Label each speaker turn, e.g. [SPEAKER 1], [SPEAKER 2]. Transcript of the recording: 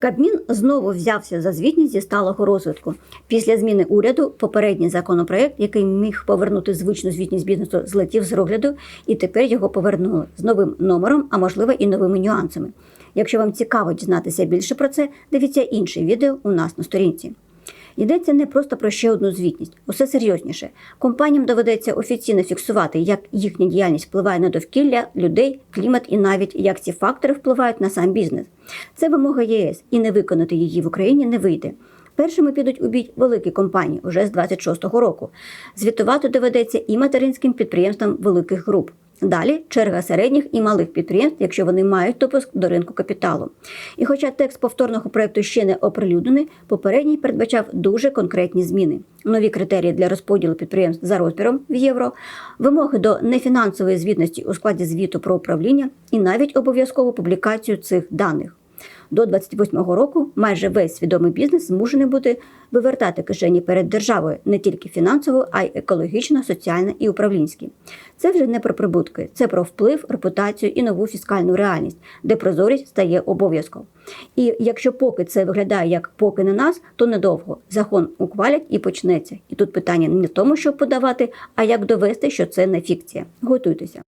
[SPEAKER 1] Кабмін знову взявся за звітність зі сталого розвитку. Після зміни уряду попередній законопроект, який міг повернути звичну звітність бізнесу, злетів з розгляду, і тепер його повернули з новим номером, а можливо і новими нюансами. Якщо вам цікаво дізнатися більше про це, дивіться інше відео у нас на сторінці. Йдеться не просто про ще одну звітність, усе серйозніше. Компаніям доведеться офіційно фіксувати, як їхня діяльність впливає на довкілля, людей, клімат і навіть як ці фактори впливають на сам бізнес. Це вимога ЄС, і не виконати її в Україні не вийде. Першими підуть у бій великі компанії уже з 26-го року. Звітувати доведеться і материнським підприємствам великих груп. Далі черга середніх і малих підприємств, якщо вони мають допуск до ринку капіталу. І хоча текст повторного проекту ще не оприлюднений, попередній передбачав дуже конкретні зміни: нові критерії для розподілу підприємств за розміром в євро, вимоги до нефінансової звітності у складі звіту про управління і навіть обов'язкову публікацію цих даних. До 28-го року майже весь свідомий бізнес змушений бути вивертати кишені перед державою не тільки фінансово, а й екологічно, соціально і управлінські. Це вже не про прибутки, це про вплив, репутацію і нову фіскальну реальність, де прозорість стає обов'язком. І якщо поки це виглядає як поки не нас, то недовго закон ухвалять і почнеться. І тут питання не в тому, щоб подавати, а як довести, що це не фікція. Готуйтеся.